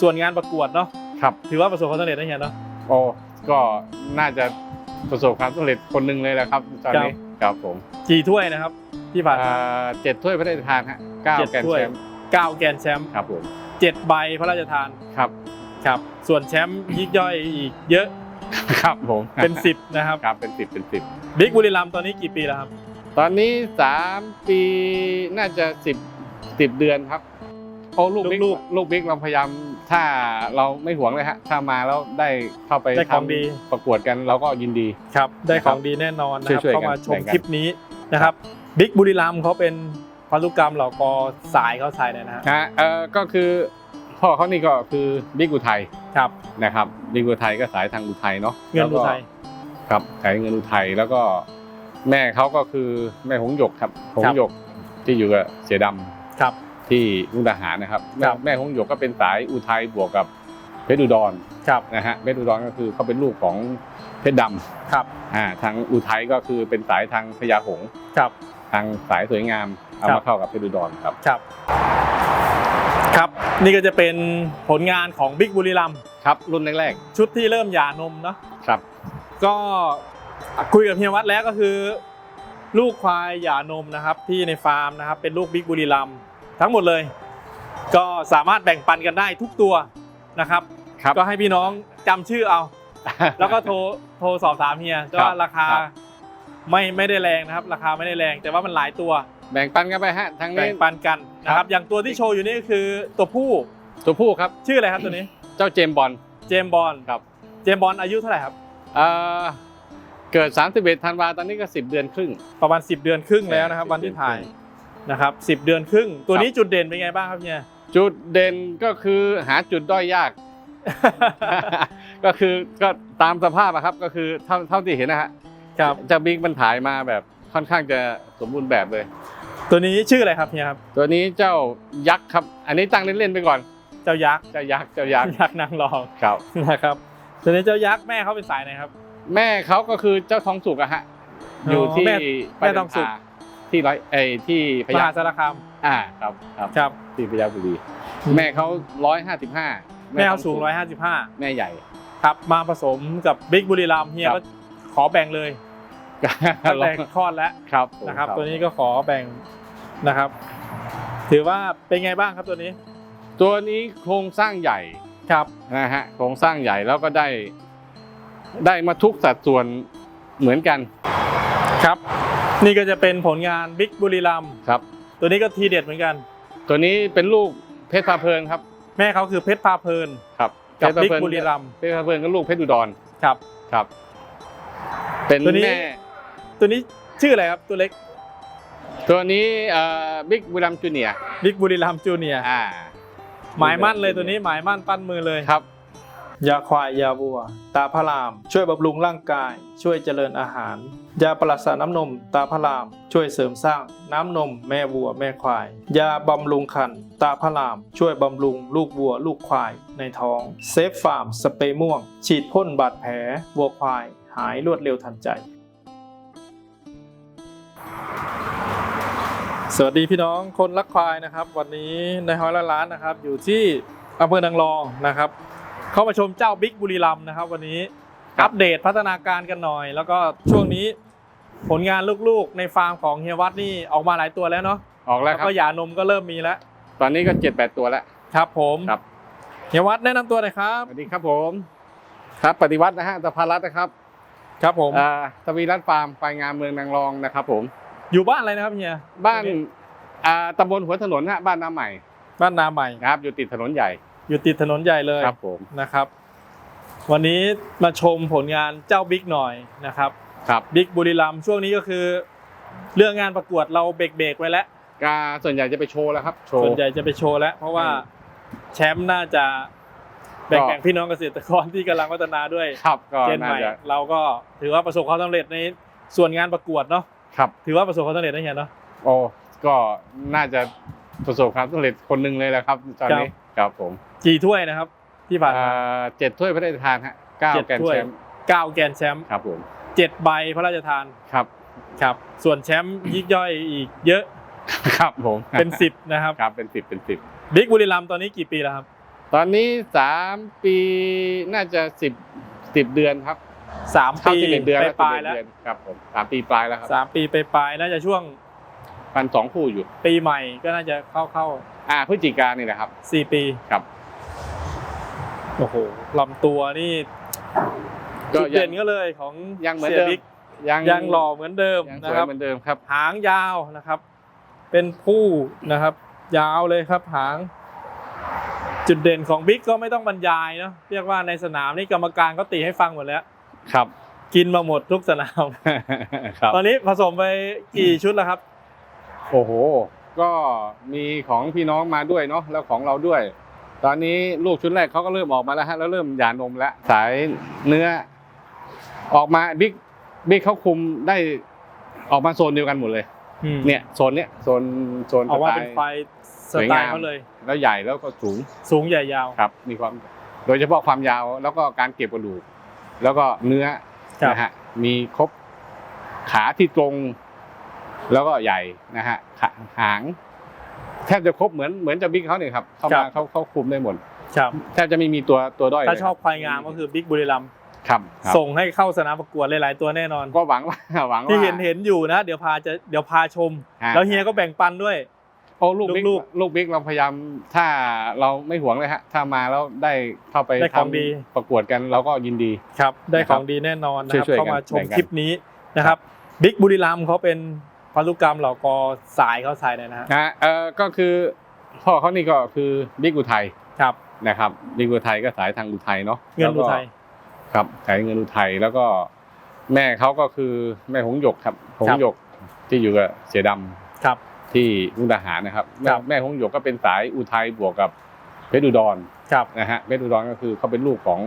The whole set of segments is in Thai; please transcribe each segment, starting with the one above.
ส่วนงานประกวดเนาะครับ ถือว่าประสบความสำเร็จนะเฮียเนาะ โอ้ก็น่าจะประสบความสำเร็จคนหนึ่งเลยแหละครับตอนนี้ครับผมกี่ถ้วยนะครับ ที่ผ่านมาอ่าเจ็ดถ้วยพระราชทานฮะเก้าเจ็ดแกรนด์ถ้วยแชมป์เก้าแกรนด์แชมป์ครับผมเจ็ดใบพระราชทานครับครับ ส่วนแชมป์ยิกย่อยอีกเยอะครับผมเป็นสิบนะครับครับเป็นสิบเป็นสิบบิ๊กบุรีรัมย์ตอนนี้กี่ปีแล้วครับ ตอนนี้สามปีน่าจะสิบสิบเดือนครับ โอ้ลูกบิ๊กลูกลูกบิ๊กเราพยายามถ้าเราไม่หวงเลยฮะถ้ามาแล้วได้เข้าไปได้ของทำดีประกวดกันเราก็ยินดีครับได้ของดีแน่นอนนะครับช่วยๆกันเข้ามาชมแบ่งกันคลิปนี้นะครับบิ๊กบุรีรัมย์เขาเป็นพันธุกรรมเหล่ากอสายเขาสายเนี่ยนะฮะฮะเอ่อก็คือพ่อเขานี่ก็คือบิ๊กอุทัยครับนะครับบิ๊กอุทัยก็สายทางอุทัยเนาะเงินอุทัยแล้วก็ครับสายเงินอุทัยแล้วก็แม่เขาก็คือแม่หงหยกครับหงหยกที่อยู่กับเสือดำครับ ที่มุกดาหารนะครับ แม่ครับ แม่หงหยกก็เป็นสายอุทัยบวกกับเพชรอุดรครับนะฮะเพชรอุดรก็คือเขาเป็นลูกของเพชรดำครับอ่าทางอุทัยก็คือเป็นสายทางพญาหงส์ครับ ทางสายสวยงามเอาครัมาบ เข้ากับเพชรอุดรครับ ครับ ครับ นี่ก็จะเป็นผลงานของบิ๊กบุรีรัมย์ครับรุ่นแรกชุดที่เริ่มหย่านมเนาะๆครับ ก็คุยกับเฮียวัดแล้วก็คือ ลูกควายหย่านมนะครับ ที่ในฟาร์มนะครับ เป็นลูกบิ๊กบุรีรัมย์ ทั้งหมดเลย ก็สามารถแบ่งปันกันได้ทุกตัวนะครับ ครับ ก็ให้พี่น้องจำชื่อเอา แล้วก็โทรโทรสอบถามเฮียก็ครับราคาครับ ไม่ไม่ได้แรงนะครับ ราคาไม่ได้แรง แต่ว่ามันหลายตัวแบ่งปันกันไปฮะทางแบ่นี้ งปันกันนะคครัรับ บ อย่างตัวที่โชว์อยู่นี่ก็คือตัวผู้ตัวผู้ครับ ชื่ออะไรครับตัวนี้ เจ้าเจมส์บอล เจมส์บอลครับ เจมส์บอลอายุเท่าไหร่ครับ เอ่อเกิด 31ธันวาตอนนี้ก็ 10 เดือนครึ่ง ประมาณ 10 เดือนครึ่งแล้วนะครับ10วันที่ถ่าย นะครับ10เดือนครึ่ง ตัวนี้จุดเด่นเป็นไงบ้างครับเฮียจุดเด่นก็คือหาจุดด้อยยาก ก็คือก็ตามสภาพอะครับก็คือเท่าเท่าที่เห็นนะฮะครับเจ้าบิ๊กมันถ่ายมาแบบค่อนข้างจะสมบูรณ์แบบเลย ตัวนี้ชื่ออะไรครับเฮียครับตัวนี้เจ้ายักษ์ครับ อันนี้ตั้งเล่นๆไปก่อน เจ้ายักษ์เจ้ายักษ์เจ้ายักษ์ยักษ์นางรองครับนะครับตัวนี้เจ้ายักษ์แม่เขาเป็นสายไหนครับ แม่เขาก็คือเจ้าทองสุกอะฮะอยู่ที่แม่แม่ทองสุก ที่ร้อยเอยที่พมญาหาสารคามอ่าครับครับครับที่พญาบุรี แม่เขาร้อยห้าสิบห้าแม่เขาสูง 155 แม่ใหญ่ ครับมาผสมกับบิ๊กบุรีรัมย์เฮียครับ ก็ขอแบ่งเลยตั้งแต่คลอดแล้วครับผมนะครับ ตัวนี้ก็ขอแบ่งนะครับ ถือว่าเป็นไงบ้างครับตัวนี้ตัวนี้โครงสร้างใหญ่ครับ นะฮะโครงสร้างใหญ่แล้วก็ได้ ได้มาทุกสัดส่วนเหมือนกัน ครับ นี่ก็จะเป็นผลงานบิ๊กบุรีรัมย์ครับ ตัวนี้ก็ทีเด็ดเหมือนกัน ตัวนี้เป็นลูกเพชรพาเพลินครับ แม่เขาคือเพชรพาเพลินครับกับเพชบิ๊กพาเพลินบุรีรัมย์เพชรพาเพลินก็ลูกเพชรอุดรครับครับ เป็นตัวนี้แม่ตัวนี้ชื่ออะไรครับตัวเล็ก ตัวนี้เอ่อบิ๊กบุรีรัมจูเนียบิ๊กบุรีรัมย์จูเนียร์อ่าหมายมั่นเลยตัวนี้หมายมั่นปั้นมือเลยครับ ยาควายยาวัว ตาพระราม ช่วยบำรุงร่างกาย ช่วยเจริญอาหาร ยาปรัสาน้ำนม ตาพระราม ช่วยเสริมสร้าง น้ำนม แม่วัว แม่ควาย ยาบำรุงคัน ตาพระราม ช่วยบำรุง ลูกวัว ลูกควาย ในท้อง เซฟฟาร์ม สเปรย์ม่วง ฉีดพ่นบาดแผล วัวควาย หายรวดเร็วทันใจ สวัสดีพี่น้องคนรักควายนะครับ วันนี้ในฮอยละล้านนะครับ อยู่ที่อำเภอนางรองนะครับ เข้ามาชมเจ้าบิ๊กบุรีรัมย์นะครับ วันนี้ครับอัปเดตพัฒนาการกันหน่อย แล้วก็ช่วงนี้ผลงานลูกๆ ในฟาร์มของเฮียวัดนี่ออกมาหลายตัวแล้วเนาะออกแล้วแล้วครับก็หย่านมก็เริ่มมีแล้ว ตอนนี้ก็เจ็ดแปดตัวแล้วครับผมครับเฮียวัดแนะนำตัวหน่อยครับสวัสดีครับผม ครับปฏิวัตินะฮะสภารัตน์นะครับ ครับผมอ่าทวีรัตน์ฟาร์มไฟงามเมืองนางรองนะครับ ผม อยู่บ้านอะไรนะครับเฮียบ้านอ่าตำบลหัวถนนฮะบ้านน้ำใหม่ บ้านนาใหม่นะครับ อยู่ติดถนนใหญ่ อยู่ติดถนนใหญ่เลยครับผมนะครับ วันนี้มาชมผลงานเจ้าบิ๊กหน่อยนะครับครับบิ๊กบุรีรัมย์ช่วงนี้ก็คือ เรื่องงานประกวดเราเบรกๆไว้แล้วกาส่วนใหญ่จะไปโชว์แล้วครับโชว์ส่วนใหญ่จะไปโชว์แล้ว เพราะว่าอืมแชมป์น่าจะแบ่งก็แบ่งพี่น้องเกษตรกรที่กำลังพัฒนาด้วยครับก็เจนน่าใหม่จะเราก็ถือว่าประสบความสำเร็จในส่วนงานประกวดเนาะครับ ถือว่าประสบความสำเร็จนะเฮียเนาะโอ้ก็น่าจะประสบความสำเร็จคนหนึ่งเลยแหละครับตอนนี้ ครับผมกี่ถ้วยนะครับที่ผ่านอ่มาาเจ็ดถ้วยพระราชทานฮะเก้าเจ็ดแกรนด์ถ้วยแชมป์เก้าแกรนด์แชมป์ครับผมเจ็ดใบพระราชทานครับครับ ส่วนแชมป์ยิกย่อยอีกเยอะครับผมเป็นสิบนะครับครับเป็นสิบเป็นสิบบิ๊กบุรีรัมย์ตอนนี้กี่ปีแล้วครับ ตอนนี้สามปีน่าจะสิบสิบเดือนครับสามเข้าปีสิบเอ็ดเดือนไปแล้วปลาย11แล้วเดือนครับผมสามปีปลายแล้วครับสามปีไปปลายน่าจะช่วง พันสองคู่อยู่ปีใหม่ก็น่าจะเข้าเข้าอ่าพฤศจิกานี่แหละครับสี่ปีครับโอ้โหลำตัวนี่ก็จุดยัเด่งนก็เลยของยังเหมือนสีเดิมบิ๊กยังยังหล่อเหมือนเดิมยังสนะวยครับเหมือนเดิมครับ หางยาวนะครับ เป็นผู้นะครับ ยาวเลยครับหาง จุดเด่นของบิ๊กก็ไม่ต้องบรรยายเนาะเรียกว่าในสนามนี่กรรมการก็ตีให้ฟังหมดแล้ว ครับ กินมาหมดทุกสนามครับตอนนี้ผสมไปกี่ชุดแล้วครับ โอ้โห ก็มีของพี่น้องมาด้วยเนาะแล้วของเราด้วย ตอนนี้ลูกชุดแรกเขาก็เริ่มออกมาแล้วฮะแล้วเริ่มหย่านมแล้วสายเนื้อ ออกมาบิ๊กบิ๊กเขาคุมได้ออกมาโซนเดียวกันหมดเลยเนี่ยโซนเนี้ยโซนโซนออกสว่าไตเป็นล์ไฟสสวยไตงามล์เขาเลย แล้วใหญ่แล้วก็สูงสูงใหญ่ยาวครับ มีความโดยเฉพาะความยาวแล้วก็การเก็บกระดูกแล้วก็เนื้อ ครับ นะฮะมีครบขาที่ตรง แล้วก็ใหญ่นะฮะขาหาง แทบจะครบเหมือนเหมือนจะบิ๊กเขาเนี่ยครับเข้ามาเขาเขาคุมได้หมดครับแทบจะไม่มีตัวตัวด้อยถ้าเลยชอบควายงามก็คือบิ๊กบุรีรัมย์ครับครับส่งให้เข้าสนามประกวดหลาย ๆ ตัวแน่นอน ก็หวังว่าหวังว่าที่เห็นเห็นอยู่นะ เดี๋ยวพาจะเดี๋ยวพาชมฮะแล้วเฮียก็แบ่งปันด้วยโอ้ลูกบิ๊กลูกลูกบิ๊กเราพยายามถ้าเราไม่หวงเลยฮะถ้ามาแล้วได้เข้าไปได้ของทำดีประกวดกันเราก็ยินดีครับ ได้นะคขรับองดีแน่นอนนะครับช่วยๆกันเข้ามาชมแบ่งกันคลิปนี้นะครับบิ๊กบุรีรัมย์เขาเป็น พันธุกรรมเหล่ากอสายเขาสายไหนนะฮะนะฮะเออก็คือพ่อเขานี่ก็คือบิ๊กอุทัยครับนะครับบิ๊กอุทัยก็สายทางอุทัยเนาะเงินอุทัยแล้วก็ครับสายเงินอุทัยแล้วก็แม่เขาก็คือแม่หงหยกครับหงหยกที่อยู่กับเสียดำครับที่มุกดาหารนะครับแม่ครับแม่หงหยกก็เป็นสายอุทัยบวกกับเพชรอุดรครับนะฮะเพชรอุดรก็คือเขาเป็นลูกของ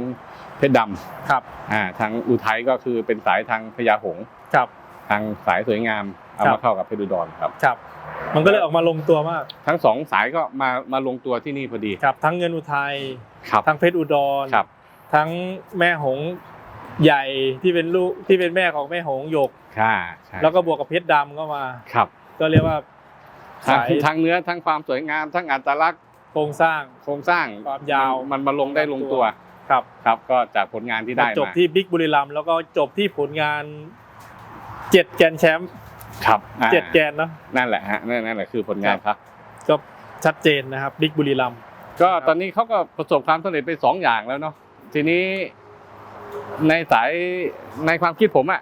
เพชรดำครับอ่าทางอุทัยก็คือเป็นสายทางพญาหงส์ครับทางสายสวยงาม เอาครัมาบเข้ากับเพชรอุดรครับครับ มันก็เลยออกมาลงตัวมาก ทั้งสองสายก็มามาลงตัวที่นี่พอดีครับ ทั้งเงินอุทัยครับทั้งเพชรอุดรครับ ทั้งแม่หงส์ใหญ่ที่เป็นลูกที่เป็นแม่ของแม่หงส์หยกค่ะใช่แล้วก็บวกกับเพชรดำก็มาครับ ก็เรียกว่าทั้งสายทั้งเนื้อทั้งความสวยงาม ทั้งอัตลักษณ์โครงสร้างโครงสร้างความยาวมันมาลงได้ลงตัวครับครับก็จากผลงานที่ได้มาจบมาที่บิ๊กบุรีรัมย์แล้วก็จบที่ผลงานเจ็ดแกรนด์แชมป์ ครับอ่าเจ็ดแกรนด์เนาะนั่นแหละฮะนั่นนั่นแหละคือผลงานครับ ก็ชัดเจนนะครับบิ๊กบุรีรัมย์ก็ตอนนี้เขาก็ประสบความสำเร็จไปสองอย่างแล้วเนาะทีนี้ในสายในความคิดผมอะ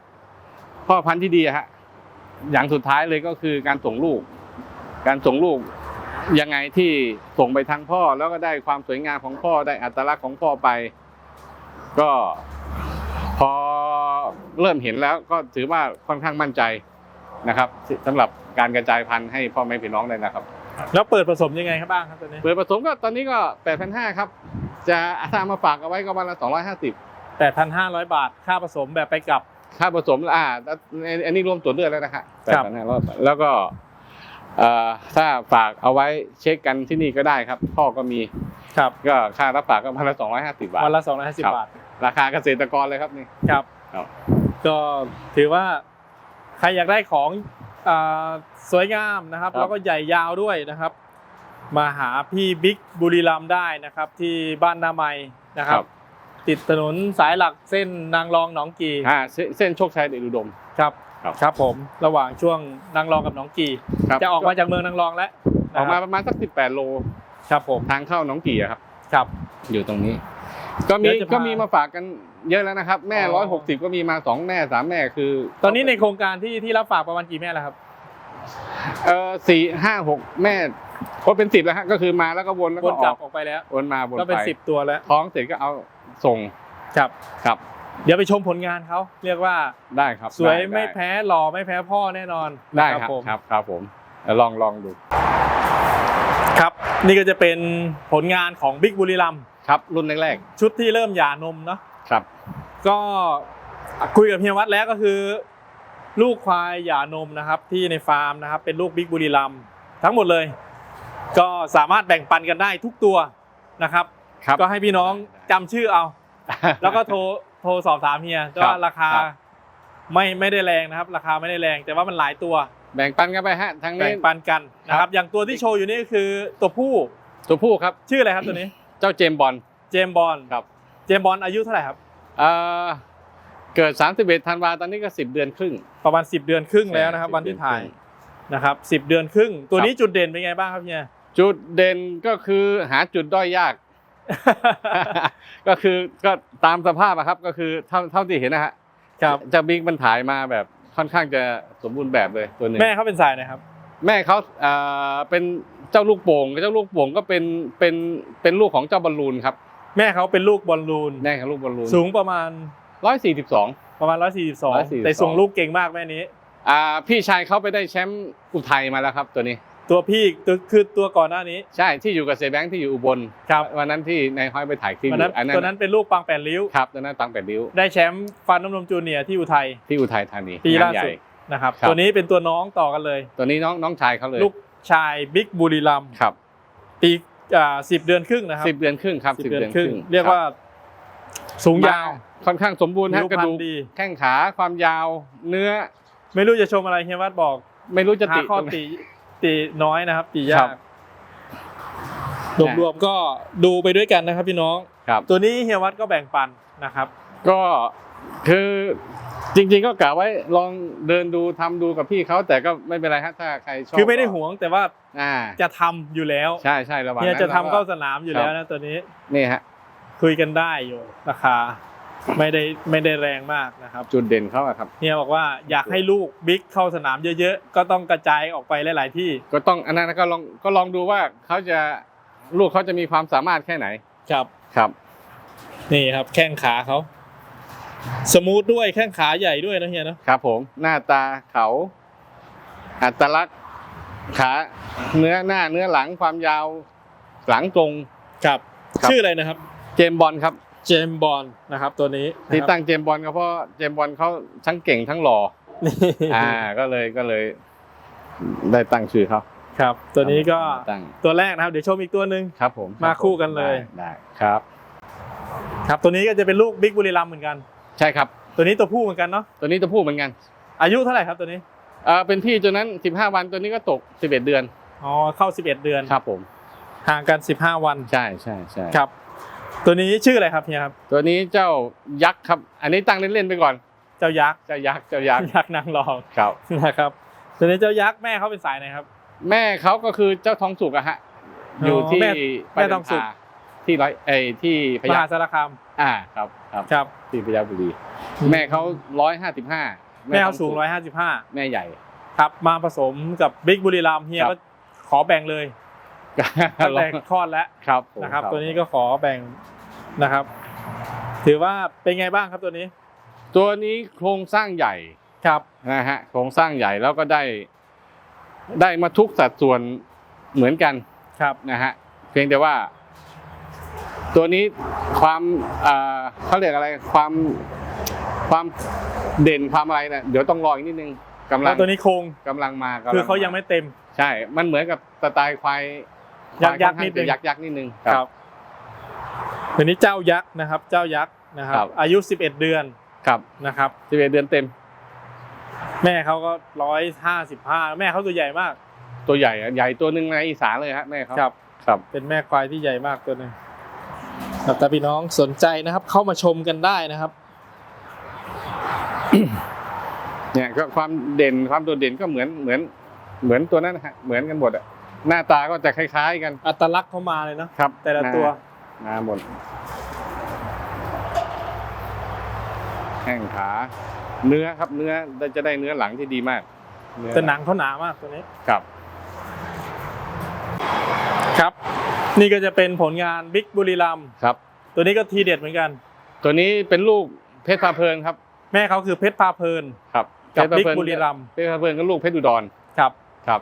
พ่อพันธุ์ที่ดีอะฮะอย่างสุดท้ายเลยก็คือการส่งลูก การส่งลูกยังไงที่ส่งไปทางพ่อแล้วก็ได้ความสวยงามของพ่อได้อัตลักษณ์ของพ่อไป ก็พอเริ่มเห็นแล้วก็ถือว่าค่อนข้างมั่นใจ นะครับสำหรับการกระจายพันธุ์ให้พ่อแม่พี่น้องเลยนะครับ แล้วเปิดผสมยังไงครับบ้างครับตอนนี้ เปิดผสมก็ตอนนี้ก็8,500ครับจะถ้าเอามาฝากเอาไว้ก็วันละ250แปดพันห้าร้อยบาทค่าผสมแบบไปกลับ ค่าผสมอ่าอันอันนี้รวมตรวจเลือดแล้วนะฮะครับ 8,500รอบแล้วก็เอ่อถ้าฝากเอาไว้เช็คกันที่นี่ก็ได้ครับพ่อก็มีครับก็ค่ารับฝากก็วันละ250บาท วันละสองร้อยห้าสิบครับ บาทราคาเกษตรกรเลยครับนี่ ครับ ครับ ก็ถือว่า ใครอยากได้ของอาสวยงามนะครับ แล้วก็ใหญ่ยาวด้วยนะครับ มาหาพี่บิ๊กบุรีรัมย์ได้นะครับ ที่บ้านนาไมนะครับ ติดถนนสายหลักเส้นนางรองหนองกีอ่าเส้นเส้นโชคชัยเดชอุดมครับครับครับผมระหว่างช่วงนางรองกับหนองกีครับจะออกมาจากเมืองนางรองแล้วออกมานะคปรับระมาณสัก18โลครับผมทางเข้าหนองกี่อะครับ ครับ อยู่ตรงนี้ ก็มีเดี๋ยวจะพาก็มีมาฝากกัน เยอะแล้วนะครับ แม่อ๋ร้อยหอกสิบก็มีมาสองแม่สามแม่คือ ตอนนี้ในโครงการที่ที่รับฝากประมาณกี่แม่แล้วครับเออสี่ห้าหกแม่คนเป็นสิบแล้วฮะก็คือมาแล้วก็วนแล้ววก็นอกลัอบกออกไปแล้ววนมาวนก็เป็นไปสิบตัวแล้วท้องเสร็จก็เอาส่งครับครับ เดี๋ยวไปชมผลงานเขาเรียกว่าได้ครับ สวยด้ไม่ด้แพ้หล่อไม่แพ้พ่อแน่นอนได้นะครับผมครับครับผมเดี๋ยวลองลองดูครับนี่ก็จะเป็นผลงานของบิ๊กบุรีรัมย์ครับรุ่นแรกชุดที่เริ่มหย่านมเนาะๆ ครับ ก็คุยกับเฮียวัดแล้วก็คือ ลูกควายหย่านมนะครับ ที่ในฟาร์มนะครับ เป็นลูกบิ๊กบุรีรัมย์ทั้งหมดเลย ก็สามารถแบ่งปันกันได้ทุกตัวนะครับครับก็ให้พี่น้องจำชื่อเอา แล้วก็โทรโทรสอบถามเฮียครับว่าราคาครับไม่ไม่ได้แรงนะครับ ราคาไม่ได้แรง แต่ว่ามันหลายตัว แบ่งปันกันไปฮะทางแบ่นี้งปันกันนะคครัรับบอย่างตัวที่โชว์อยู่นี่ก็คือตัวผู้ตัวผู้ครับ ชื่ออะไรครับตัวนี้ เจ้าเจมส์บอลเจมส์บอลครับ เจมส์บอลอายุเท่าไหร่ครับเอ่อเกิด 31ธันวาตอนนี้ก็ 10 เดือนครึ่ง ประมาณ 10 เดือนครึ่งแล้วนะครับใช่วันที่10ถ่ายเดือนครึ่นะครับ10 เดือนครึ่ง ตัวครับนี้จุดเด่นเป็นไงบ้างครับเฮียจุดเด่นก็คือหาจุดด้อยยาก ก็คือก็ตามสภาพอะครับก็คือเท่าเท่าที่เห็นนะฮะครับเจะบิ๊กมันถ่ายมาแบบค่อนข้างจะสมบูรณ์แบบเลยตัวหนึ่งแม่เขาเป็นสายนะครับ แม่เขาเอ่อเป็นเจ้าลูกโป่งเจ้าลูกโป่งก็เป็นเป็นเป็นลูกของเจ้าบอลลูนครับ แม่เขาเป็นลูกบอลลูน แม่ของลูกบอลลูนสูงประมาณร้อยสี่สิบสองประมาณ 142 142 แต่ส่งลูกเก่งมากแม่นี้ อ่าพี่ชายเขาไปได้แชมป์อุทัยมาแล้วครับตัวนี้ ตัวพี่ตัวคือตัวก่อนหน้านี้ ใช่ที่อยู่กับเซแบงค์ที่อยู่อุบลครับ วันนั้นที่นายห้อยไปถ่ายคลิปวันนั้นอันนั้นตัวนั้นเป็นลูกปังแปดริ้ว ครับตัวนั้นตังแปดริ้ว ได้แชมป์ฟันน้ำนมจูเนียร์ที่อุทัยที่อุทัยธานีปีงนล่าใหญ่สุดนะครับครับ ตัวนี้เป็นตัวน้องต่อกันเลย ตัวนี้น้องน้องชายเขาเลย ลูกชายบิ๊กบุรีรัมย์ครับปี อ่าสิบเดือนครึ่งนะครับสิบเดือนครึ่งครับสิสิบบเดืเดืออนนคครึ่รึ่งงเรียกว่า สูงยาวมค่อนข้างสมบูรณ์ฮะผิวกระพรรดูณกดีแข้งขาความยาว เนื้อ ไม่รู้จะชมอะไรเฮียวัดบอก ไม่รู้จะหาติข้อตรงไหนติติน้อยนะครับติคยารักบรวมๆก็ดูไปด้วยกันนะครับพี่น้องครับตัวนี้เฮียวัดก็แบ่งปันนะครับ ก็ คือจริง ๆ ก็กะไว้ลองเดินดูทำดูกับพี่เขาแต่ก็ไม่เป็นไรฮะถ้าใครชอบคือไม่ได้ก็หวงแต่ว่าอ่าจะทำอยู่แล้วใช่ใช่ระหว่างเฮียนั้นจะทำรก็เข้าสนามอยู่แล้วนะตัวนี้นี่ฮะคุยกันได้อยู่ราคาไม่ได้ไม่ได้แรงมากนะครับ จุดเด่นเขาอะครับเฮียบอกว่าอยากให้ลูกบิ๊กเข้าสนามเยอะๆก็ต้องกระจายออกไปหลาย ๆ ที่ ก็ต้องอันนั้นก็ลองก็ลองดูว่าเขาจะลูกเขาจะมีความสามารถแค่ไหนครับครับ นี่ครับแข้งขาเขา สมูทด้วยแข้งขาใหญ่ด้วยนะเฮียเนอะครับผมหน้าตาเขา อัตลักษณ์ขาเนื้อหน้าเนื้อหลังความยาวหลังตรง ครับ ครับ ชื่ออะไรนะครับ เจมส์บอลครับ เจมส์บอลนะครับ ตัวนี้ที่นะครับตั้งเจมส์บอลก็เพราะเจมส์บอลเขาทั้งเก่งทั้งหล่อนี่อ่าก็เลยก็เลย ได้ตั้งชื่อเขาครับ ตัวนี้ก็ตั้งตัวแรกนะครับ เดี๋ยวชมอีกตัวหนึ่ง ครับผมมาคู่กันเลย ได้ได้ครับ ครับ ตัวนี้ก็จะเป็นลูกบิ๊กบุรีรัมย์เหมือนกัน ใช่ครับ ตัวนี้ตัวผู้เหมือนกันเนาะตัวนี้ตัวผู้เหมือนกัน อายุเท่าไหร่ครับตัวนี้อ่าเป็นพี่ตัวนั้น 15 วันตัวนี้ก็ตก 11 เดือนอ๋อเข้า 11 เดือนครับผมห่างกัน 15 วันใช่ใช่ใช่ครับ ตัวนี้ชื่ออะไรครับเฮียครับ ตัวนี้เจ้ายักษ์ครับ อันนี้ตั้งเล่นๆไปก่อน เจ้ายักษ์เจ้ายักษ์เจ้ายักษ์ยักษ์นางรองครับนะครับ ตัวนี้เจ้ายักษ์แม่เขาเป็นสายไหนครับ แม่เขาก็คือเจ้าทองสุกอะฮะอยู่ที่แม่แม่ทองสุกประจัน ทาที่ร้อยเอยที่พมยาหาสารคาม อ่าครับครับครับ ที่พยาบุรี แม่เขาร้อยห้าสิบห้าแม่เขาสูง 155 แม่ใหญ่ ครับ มาผสมกับบิ๊กบุรีรัมย์เฮียครับ ก็ขอแบ่งเลยตั้งแต่คลอดแล้วครับผมนะครับ ตัวนี้ก็ขอแบ่งนะครับ ถือว่าเป็นไงบ้างครับตัวนี้ตัวนี้โครงสร้างใหญ่ครับ นะฮะโครงสร้างใหญ่แล้วก็ได้ ได้มาทุกสัดส่วนเหมือนกันครับนะฮะเพียงแต่ว่า ตัวนี้ความอ่าเขาเรียกอะไรความความเด่นความอะไรนะเดี๋ยวต้องรออีกนิดนึงกำลัแล้งวตัวนี้โครงกำลังมากำลัคือเขายังไม่เต็ม ใช่ มันเหมือนกับสไตล์ควายยักษ์ควายักษ์ค่อนิดนึข้างงจะยักษ์ยักษ์นิดนึงครับตัวนี้เจ้ายักษ์นะครับ เจ้ายักษ์นะครับครับอายุ 11 เดือนครับนะครับสิบเอ็ดเดือนเต็ม แม่เขาก็ร้อยห้าสิบห้าแม่เขาตัวใหญ่มาก ตัวใหญ่อะใหญ่ตัวหนึ่งในอีสานเลยฮะแม่เขาครับครับ เป็นแม่ควายที่ใหญ่มากตัวหนึง ครับแต่พี่น้องสนใจนะครับ เข้ามาชมกันได้นะครับเนี่ยก็ความเด่นความโดดเด่นก็เหมือนเหมือน เหมือนตัวนั้นนะฮะเหมือนกันหมดอะหน้าตาก็จะคล้าย ๆ กัน อัตลักษณ์เขามาเลยเนาะครับ แต่ละตัวมาหมดแข้งขา เนื้อครับเนื้อจะได้เนื้อหลังที่ดีมากเอแต่หนังเขาหนามากตัวนี้ครับ ครับ นี่ก็จะเป็นผลงานบิ๊กบุรีรัมย์ครับ ตัวนี้ก็ทีเด็ดเหมือนกัน ตัวนี้เป็นลูกเพชรพาเพลินครับ แม่เขาคือเพชรพาเพลินครับกับเพชบิ๊กพาเพลินบุรีรัมย์เพชรพาเพลินก็ลูกเพชรอุดรครับครับ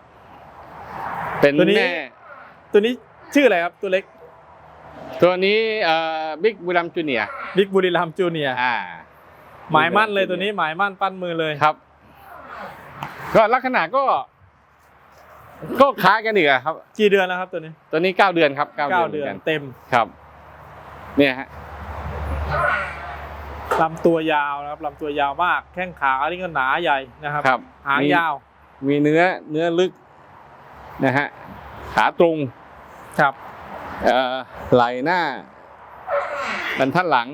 เป็นตัวนี้แม่ตัวนี้ชื่ออะไรครับตัวเล็ก ตัวนี้เอ่อบิ๊กบุรีรัมจูเนียบิ๊กบุรีรัมย์จูเนียร์อ่าหมายมั่นเลยตัวนี้หมายมั่นปั้นมือเลยครับ ก็ลักษณะก็ ก็คล้ายกันอีกอะครับ กี่เดือนแล้วครับตัวนี้ตัวนี้เก้าเดือนครับเก้าเก้าเดืเดือนอนหมืกัเต็มครับเนี่ยฮะลำตัวยาวนะครับลำตัวยาวมากแข้งขาอันนี้ก็หนาใหญ่นะครับ ครับหางมียาวมีเนื้อเนื้อลึกนะฮะขาตรงครับ เอ่อไหล่หน้าบรรทัดหลัง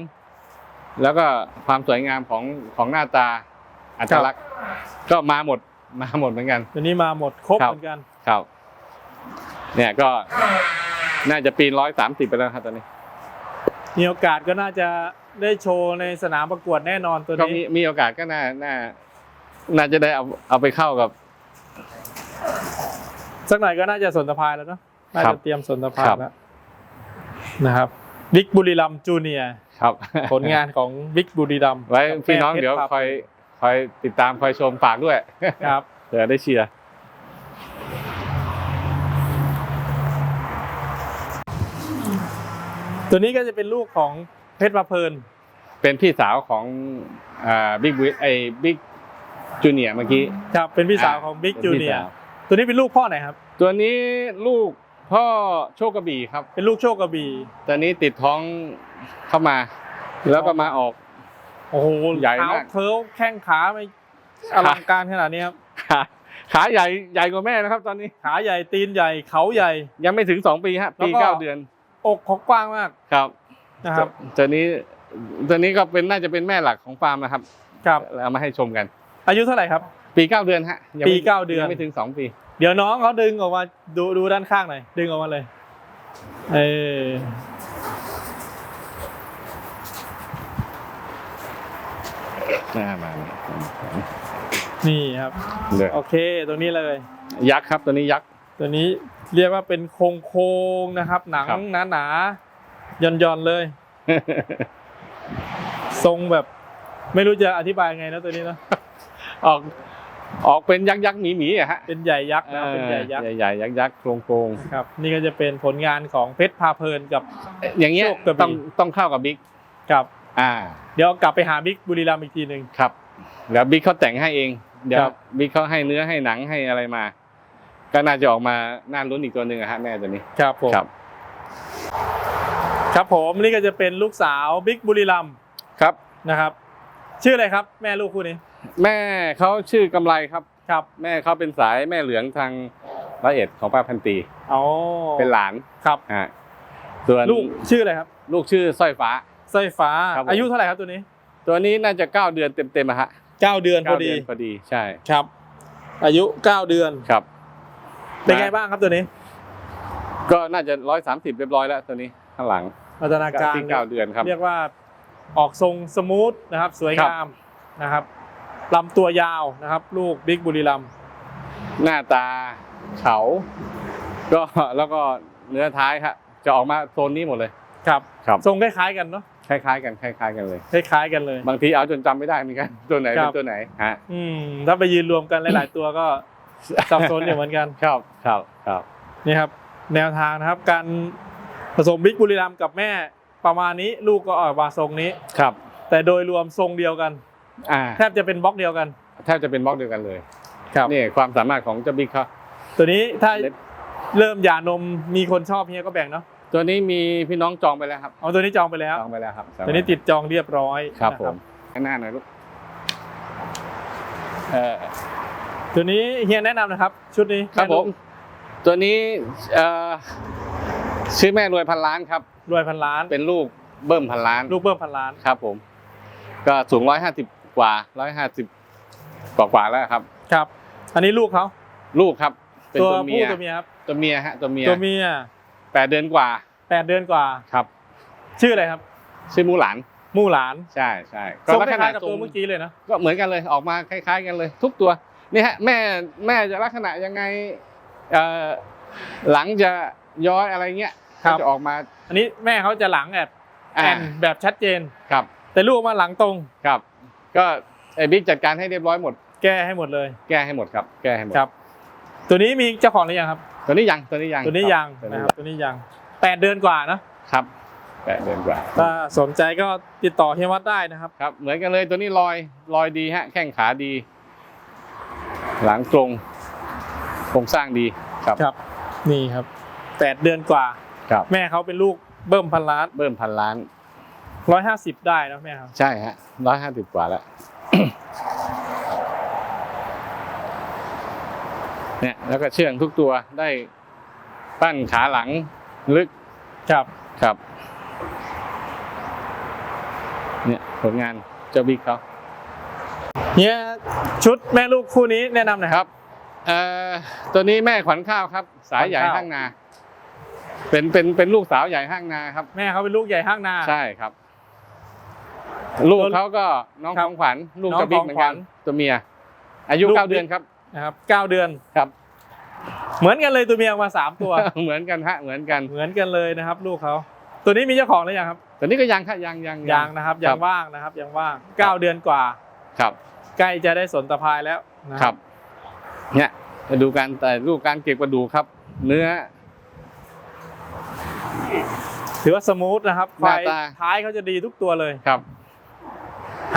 แล้วก็ความสวยงามของของหน้าตาอัตลักษณ์ก็มาหมด มาหมดเหมือนกัน ตัวนี้มาหมดครบครับเหมือนกัน ครับ เนี่ยก็น่าจะปีนร้อยสามสิบไปแล้วครับตอนนี้ มีโอกาสก็น่าจะได้โชว์ในสนามประกวดแน่นอนตัวก็มีนี้มีโอกาสก็น่าน่า น่าจะได้เอาเอาไปเข้ากับ สักหน่อยก็น่าจะสนสะพายแล้วเนาะน่าครัจะบเตรียมสนสะพายครับแล้วนะครับบิ๊กบุรีรัมจูเนียครับ ผลงานของบิ๊กบุรีรัมไว้พี่น้องเดี๋ยวคอย คอยติดตามคอยชมฝากด้วยครับเดี๋ยวได้เชียร์ตัวนี้ก็จะเป็นลูกของเพชรประเพลิน เป็นพี่สาวของอ่าบิ๊กบิ๊กไอ้บิ๊กจูเนียเมื่อกี้ครับเป็นพี่สาวของบิ๊กป็จูพี่เนียสาวตัวนี้เป็นลูกพ่อไหนครับ ตัวนี้ลูกพ่อโชคกระบี่ครับ เป็นลูกโชคกระบี่ตอนนี้ติดท้องเข้ามา แล้วก็มาออก โอ้โหใหญ่เท้ามากเคิร์ลแข้งขาไม่อลังการขนาดนี้ครับขาขาใหญ่ใหญ่กว่าแม่นะครับ ตอนนี้ขาใหญ่ตีนใหญ่เขาใหญ่ ยังไม่ถึงสองปีฮะแล้วปีก็เก้าเดือน อกเขากว้างมากครับนะครับตัวนี้ตัวนี้ก็เป็นน่าจะเป็นแม่หลักของฟาร์มนะครับครับเอามาให้ชมกัน อายุเท่าไหร่ครับปีเก้าเดือนฮะยังไม่ปีเก้าเดือนยังไม่ถึงสองปี เดี๋ยวน้องเขาดึงออกมาดูดูด้านข้างหน่อยดึงออกมาเลย เออ มามานี่ครับเดี๋ยวโอเคตัวนี้เลย ยักษ์ครับตัวนี้ยักษ์ตัวนี้เรียกว่าเป็นโครงโครงๆนะครับ หนังครับหนาหนาๆย่อนย่อนๆเลย ทรงแบบ ไม่รู้จะอธิบายไงนะตัวนี้นะออกออกเป็นยักษ์ยักษ์หมีหมีอะฮะเป็นใหญ่ยักษ์นะครับเป็นใหญ่ยักษ์ใหญ่ๆยักษ์ยักษ์โครงโครงครับ นี่ก็จะเป็นผลงานของเพชรพาเพลินกับๆอย่างเงี้ยโชคกระบี่ต้องต้องเข้ากับบิ๊กกับ อ่าเดี๋ยวกลับไปหาบิ๊กบุรีรัมย์อีกทีหนึ่ง ครับ แล้วบิ๊กเขาแต่งให้เอง เดี๋ยวครับ บิ๊กเขาให้เนื้อให้หนังให้อะไรมา ก็น่าจะออกมาน่าลุ้นอีกตัวหนึ่งอะฮะแม่ตัวนี้ครับผม ครับ ครับผมนี่ก็จะเป็นลูกสาวบิ๊กบุรีรัมย์ครับ นะครับ ชื่ออะไรครับ แม่ลูกคู่นี้แม่เขาชื่อกำไรครับ ครับแม่เขาเป็นสายแม่เหลืองทางร้อยเอ็ดของป้าพันตีอ๋อเป็นหลานครับฮะส่วนลูกชื่ออะไรครับ ลูกชื่อสร้อยฟ้า สร้อยฟ้า ครับผม อายุเท่าไหร่ครับตัวนี้ ตัวนี้น่าจะเก้าเดือนเต็มๆอะฮะเก้าเดือนพอเก้าดีเดือนพอดีใช่ครับ อายุเก้าเดือนครับ เป็นไงบ้างครับตัวนี้ก็น่าจะร้อยสามสิบเรียบร้อยแล้วตัวนี้ข้างหลังพัฒนาการที่เก้าเดือนครับ เรียกว่าออกทรงสมูทนะครับ สวยครับงามนะครับลำตัวยาวนะครับ ลูกบิ๊กบุรีรัมย์หน้าตาเขาก็ แล้วก็เนื้อท้ายครับจะออกมาโซนนี้หมดเลยครับ ครับ ทรงคล้ายๆกันเนาะ คล้ายๆกันคล้ายๆกันเลย คล้ายๆกันเลย บางทีเอาจนจำไม่ได้เหมือนกันตัวไหนครัเป็นบตัวไหนฮะอืมถ้าไปยืนรวมกันหลาย ๆ ตัวก็สับสนอยู่เหมือนกันครับครับครับนี่ครับ แนวทางนะครับ การผสมบิ๊กบุรีรัมย์กับแม่ประมาณนี้ลูกก็ออกมาทรงนี้ครับ แต่โดยรวมทรงเดียวกันอ่าแทบจะเป็นบล็อกเดียวกันแทบจะเป็นบล็อกเดียวกันเลย ครับนี่ความสามารถของเจ้าบิ๊กเขาตัวนี้ถ้าเล็บเริ่มหย่านมมีคนชอบเฮียก็แบ่งเนาะ ตัวนี้มีพี่น้องจองไปแล้วครับเอาตัวนี้จองไปแล้ว จองไปแล้วครับตัวนี้ติดจองเรียบร้อยครับนะผมข้างหน้าหน่อยลูกเออตัวนี้เฮียแนะนำนะครับ ชุดนี้ครับผมตัวนี้เอ่อชื่อแม่รวยพันล้านครับรวยพันล้านเป็นลูกเบิ้มพันล้าน ลูกเบิ้มพันล้านครับ ผม ก็สูงร้อยห้าสิบกว่าร้อยห้าสิบกว่ากว่าแล้วครับ ครับ อันนี้ลูกเขาลูกครับ เป็นตัวตัวเมีผู้ยตัวเมียครับตัวเมียฮะตัวเมียตัวเมีย แปดเดือนกว่าแปดเดือนกว่า ครับ ชื่ออะไรครับ ชื่อมูหลาน มู่หลานใช่ใช่ทรงคลักษณะล้ายๆกับทรตัวงเมื่อกี้เลยนะ ก็เหมือนกันเลยออกมาคล้าย ๆ กันเลย ทุกตัวนี่ฮะแม่แม่จะลักษณะยังไงเอ่อหลังจะย้อยอะไรเงี้ยครับก็จะออกมาอันนี้แม่เขาจะหลังแอบแออ่านแบบชัดเจน ครับแต่ลูกมาหลังตรง ครับ ก็ไอ้บิ๊กจัดการให้เรียบร้อยหมด แก้ให้หมดเลย แก้ให้หมดครับ แก้ให้หมดครับ ตัวนี้มีเจ้าของหรือยังครับ ตัวนี้ยังตัวนี้ยังตัวนี้ยังตัวนะครับตัวนี้ยังแปดเดือนกว่านะครับแปดเดือนกว่าถ้าสนใจก็ติดต่อเฮียวัดได้นะครับครับเหมือนกันเลยตัวนี้ลอยลอยดีฮะแข้งขาดี หลังตรงโครงสร้างดีครับครับ นี่ครับแปดเดือนกว่าครับแม่เขาเป็นลูกเบิ้มพันล้าน เบิ่มพันล้านร้อยห้าสิบได้นะแม่ครับใช่ฮะร้อยห้าสิบกว่าแล้ว เนี่ยแล้วก็เชื่องทุกตัวได้ปั้นขาหลังลึกครับครับเนี่ยผลงานเจ้าบิ๊กเขาเนี่ยชุดแม่ลูกคู่นี้แนะนำหน่อยคครับรับเอ่อตัวนี้แม่ขวัญข้าวครับ สายใหญ่ขวัญข้าวห้างนา เป็นเป็นเป็นลูกสาวใหญ่ห้างนาครับ แม่เขาเป็นลูกใหญ่ห้างนาใช่ครับ ลูกเขาก็น้องครัขบองขวัญลูกน้องเจ้าบิ๊กเหมือนกันของขวัญตัวเมีย อายุลูกเก้าบิ๊กเดือนครับ นะครับเก้าเดือนครับ เหมือนกันเลยตัวเมียออกมาสามตัว เหมือนกันฮะเหมือนกัน เหมือนกันเลยนะครับ ลูกเขาตัวนี้มีเจ้าของหรือยังครับตัวนี้ก็ยังครับยังยังยังนะครับยังว่างนะครับยังว่างเก้าเดือนกว่าครับใกล้จะได้สนตะพายแล้วนะครับ เนี่ยมาดูการแต่รูปการเก็บกระดูกครับ เนื้อ ถือว่าสมูทนะครับหน้าไฟตาท้ายเขาจะดีทุกตัวเลยครับ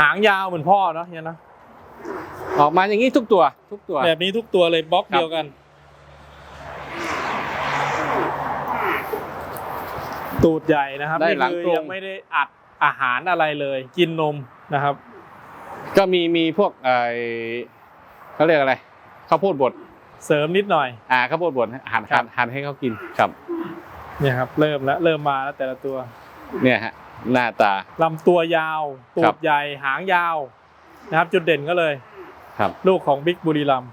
หางยาวเหมือนพ่อเนาะเนี่ยนะ ออกมาอย่างนี้ทุกตัว ทุกตัว แบบนี้ทุกตัวเลยบล็อกครับเดียวกัน ตูดใหญ่นะครับได้นี่หลังคือตรงยังไม่ได้อัดอาหารอะไรเลย กินนมนะครับ ก็มีมีพวกไอเขาเรียกอะไรข้าวโพดบดเสริมนิดหน่อย อ่าข้าวโพดบดหั่นครัหั่บนหั่นให้เขากินครับเนี่ยครับ เริ่มแล้วเริ่มมาแล้วแต่ละตัว เนี่ยฮะหน้าตาลำตัวยาวตูครัดบใหญ่หางยาว นะครับ จุดเด่นก็เลย ครับลูกของบิ๊กบุรีรัมย์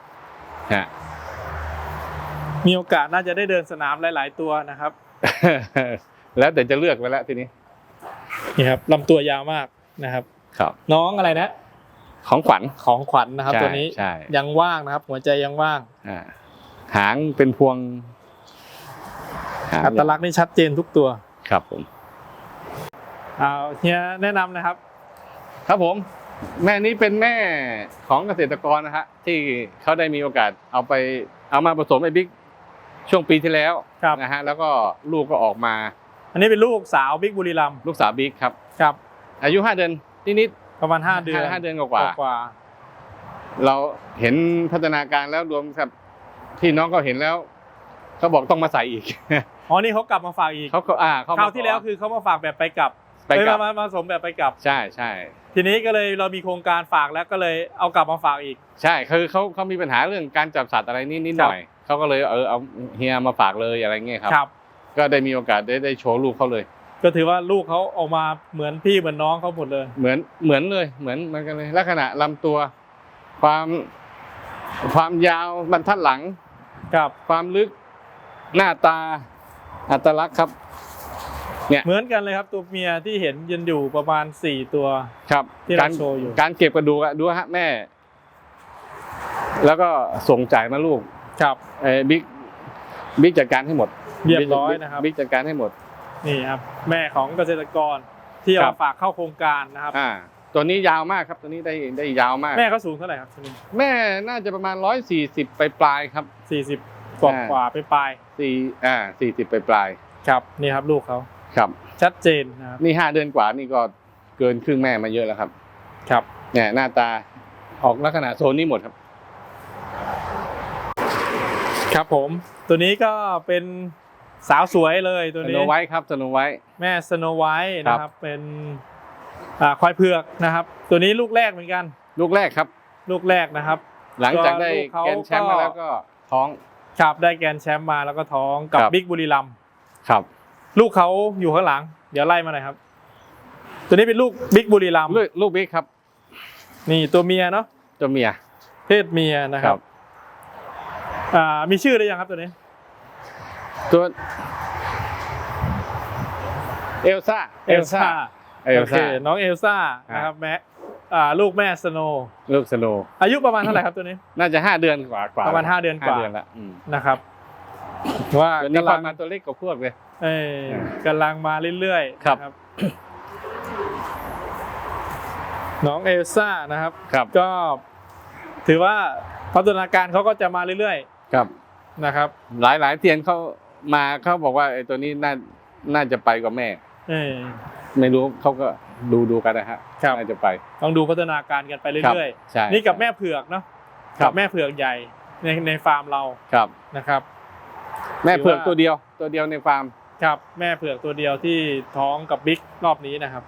ฮะมีโอกาสน่าจะได้เดินสนามหลาย ๆ ตัวนะครับ แล้วแต่จะเลือกไปแล้วทีนี้นี่ครับลำตัวยาวมากนะครับ ครับ น้องอะไรนะ ของขวัญของขวัญนะครับ ใช่ตัวนี้ใช่ ยังว่างนะครับ หัวใจยังว่าง อ่าหางเป็นพวงหางอัตลักษณ์นี่ชัดเจนทุกตัวครับผม เอาเฮียแนะนำนะครับ ครับผม แม่นี้เป็นแม่ของเกษตรกรนะฮะที่เขาได้มีโอกาสเอาไปเอามาผสมไอ้บิ๊กช่วงปีที่แล้วครับ นะฮะแล้วก็ลูกก็ออกมาอันนี้เป็นลูกสาวบิ๊กบุรีรัมย์ลูกสาวบิ๊กครับ ครับ อายุห้าเดือนนิดประมาณๆห้าเดือนห้าเดือนกว่าๆ กว่าเราเห็นพัฒนาการแล้วรวมกับที่น้องก็เห็นแล้วเขาบอกต้องมาใส่อีกอ๋อนี่เขากลับมาฝากอีกเขาก็อ่าเขาคราวที่แล้วคือเขามาฝากแบบไปกลับ ไปกลับเอ้ยมามามาสมแบบไปกลับ ใช่ใช่ทีนี้ก็เลยเรามีโครงการฝากแล้วก็เลยเอากลับมาฝากอีก ใช่คือเขาเขามีปัญหาเรื่องการจับสัตว์อะไรนิดนิดหน่อยเขาก็เลยเออเอาเฮียมาฝากเลยอะไรเงี้ยครับครับ ก็ได้มีโอกาสได้ได้โชว์ลูกเขาเลย ก็ถือว่าลูกเขาออกมาเหมือนพี่เหมือนน้องเขาหมดเลย เหมือนเหมือนเลยเหมือนเหมือนกันเลย ลักษณะลำตัว ความความยาวบรรทัดหลังครับความลึกหน้าตาอัตลักษณ์ครับ เหมือนกันเลยครับตัวเมียที่เห็นยืนอยู่ประมาณสี่ตัวครับที่เราการโชว์อยู่การเก็บกระดูกอะดูฮะแม่ แล้วก็ส่งจ่ายมาลูกครับเออบิ๊กบิ๊กจัดการให้หมดเรียบร้อยนะครับบิ๊กจัดการให้หมดนี่ครับ แม่ของเกษตรกรที่เอาครับมาฝากเข้าโครงการนะครับอ่าตัวนี้ยาวมากครับตัวนี้ได้ได้ยาวมาก แม่เขาสูงเท่าไหร่ครับทีนี้แม่น่าจะประมาณร้อยสี่สิบปลายปลายๆครับสี่สิบกว่าอ่ากว่าไปปลายสี่อ่าสี่สิบปลายปลายๆครับนี่ครับลูกเขาๆ ครับ ชัดเจนนะครับนี่ห้าเดือนกว่านี่ก็เกินครึ่งแม่มาเยอะแล้วครับ ครับเนี่ยหน้าตาออกลักษณะโซนนี้หมดครับ ครับผม ตัวนี้ก็เป็นสาวสวยเลยตัวสนี้ โนไว้ครับสโนไว้ แม่สโนไวท์ครันะครับบเป็นอ่าควายเผือกนะครับ ตัวนี้ลูกแรกเหมือนกัน ลูกแรกครับ ลูกแรกนะครับ หลังจากได้ก็ลูกเขา แกรนด์แชมป์มาแล้วก็ท้อง ครับได้แกรนด์แชมป์มาแล้วก็ท้องกับครับ บิ๊กบุรีรัมย์ครับ ลูกเขาอยู่ข้างหลัง เดี๋ยวไล่มาหน่อยครับ ตัวนี้เป็นลูกบิ๊กบุรีรัมย์ลูกลูกบิ๊กครับ นี่ตัวเมียเนาะตัวเมีย เพศเมียนะครับอ่ามีชื่อหรือยังครับตัวนี้ ตัวเอลซ่าเอลซ่าเอลโอเคซ่าน้องเอลซ่าครับนะครับแม่อ่าลูกแม่สโนว์ลูกสโนอายุประมาณเท่าไหร่ครับตัวนี้ น่าจะห้าเดือนกว่ากว่าประมาณห้าเดือนกว่าห้าเดือนละอืมนะครับ ว่าตัวนี้กำปลัระงมาณตัวเล็กกว่าพวกเลย เอ้ยกำลังมาเรื่อยๆครับนะน้องเอลซ่านะครับครับ ก็ถือว่าพัฒนาการเขาก็จะมาเรื่อยครับๆนะครับ หลายหลายเตียนเขามาเขาบอกว่าไอ้ตัวนี้น่าน่าจะไปกว่าแม่เออไม่รู้เขาก็ดูดูกันนะฮะครับน่าจะไป ต้องดูพัฒนาการกันไปครับเรื่อยใช่ๆนี่กับแม่เผือกเนาะครับกับแม่เผือกใหญ่ในในฟาร์มเราครับนะครับ แม่เผือกถือว่าตัวเดียวตัวเดียวในฟาร์ม ครับแม่เผือกตัวเดียวที่ท้องกับบิ๊กรอบนี้นะครับ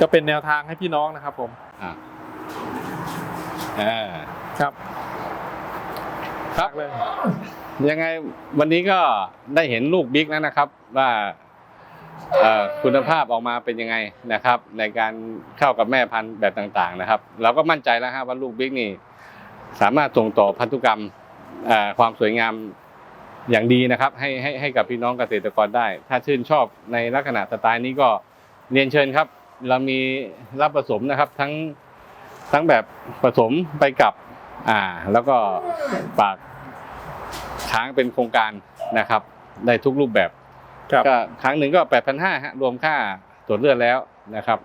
ก็เป็นแนวทางให้พี่น้องนะครับ ผมอ่าอ่าครับ ครับเลยยังไงวันนี้ก็ได้เห็นลูกบิ๊กแล้วนะครับ ว่าเอ่อคุณภาพออกมาเป็นยังไงนะครับ ในการเข้ากับแม่พันธุ์แบบต่างๆนะครับ เราก็มั่นใจแล้วฮะว่าลูกบิ๊กนี่ สามารถส่งต่อพันธุกรรมเอ่อความสวยงาม อย่างดีนะครับให้ให้ให้กับพี่น้องเกษตรกรได้ ถ้าชื่นชอบในลักษณะสไตล์นี้ก็เรียนเชิญครับ เรามีรับผสมนะครับทั้งทั้งแบบผสมไปกับอ่า แล้วก็ปากค้างเป็นโครงการนะครับได้ทุกรูปแบบครับก็ครั้งหนึ่งก็แปดพันห้าฮะรวมค่าตรวจเลือดแล้วนะครับ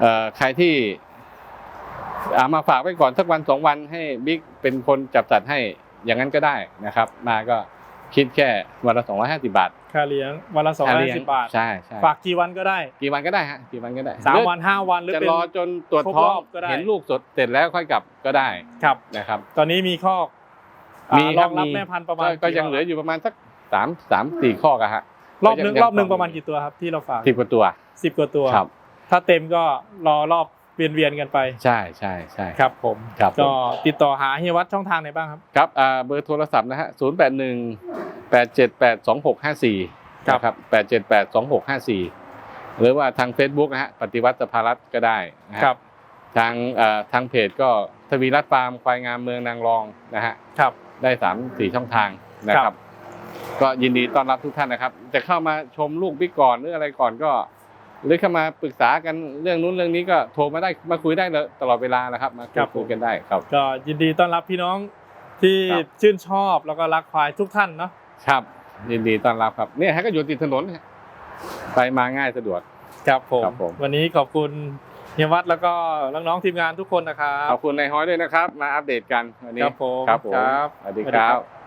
เอ่อใครที่เอามาฝากไว้ก่อนสักวันสองวันให้บิ๊กเป็นคนจับจัดให้อย่างนั้นก็ได้นะครับ มาก็ คิดแค่วันละสองร้อยห้าสิบาท ค่าเลี้ยงวันละสองร้อยสิบบาท ใช่ใช่ฝากกี่วันก็ได้ กี่วันก็ได้ฮะ กี่วันก็ได้สามหรือวันห้าวันหรือจะเป็นรอจนตรวจครบท้อรงอบก็ได้เห็นลูกสดเสร็จแล้วค่อยกลับก็ได้ ครับ นะครับ ตอนนี้มีข้ออ่ามีรครัอบงรับมีแม่พันธุ์ประมาณ ก็ก็กี่ยังรบเหลืออยู่ประมาณสักสามสามสี่ข้ออะฮะ รอบหนึงยังรอบหนึ่งยังประมาณกี่ตัวครับที่เราฝากสิบกว่าตัวสิบกว่าตัว ครับ ถ้าเต็มก็รอรอบ เวียนเวียนๆกันไป ใช่ใช่ใช่ครับ ผมครับผมก็ติดต่อหาเฮียวัดช่องทางไหนบ้างครับครับอ่าเบอร์โทรศัพท์นะฮะศูนย์แปดหนึ่งแปดเจ็ดแปดสองหกห้าสี่ครับครับแปดเจ็ดแปดสองหกห้าสี่หรือว่าทาง Facebook นะฮะปฏิวัติสภารัตน์ก็ได้นะฮะครับ ทางเอ่อทางเพจก็ทวีรัตน์ฟาร์มควายงามเมืองนางรองนะฮะครับได้สามสี่ช่องทางนะคครัรับบก็ยินดีต้อนรับทุกท่านนะครับ จะเข้ามาชมลูกบิ๊กก่อนหรืออะไรก่อนก็ หรือเข้ามาปรึกษากันเรื่องนู้นเรื่องนี้ก็โทรมาได้มาคุยได้เลยตลอดเวลานะครับมาคุยคุยกันได้ครับ ก็ยินดีต้อนรับพี่น้องที่ครับชื่นชอบแล้วก็รักควายทุกท่านเนาะครับยินดีต้อนรับครับเนี่ยฮะก็อยู่ติดถนนเนี่ยไปมาง่ายสะดวกครับผมครับผมวันนี้ขอบคุณเฮียวัดแล้วก็น้องๆทีมงานทุกคนนะครับขอบคุณนายฮ้อยด้วยนะครับ มาอัปเดตกันวันนี้ครับผมครับผมครับสวัสดีสวัสคดีรัครับบ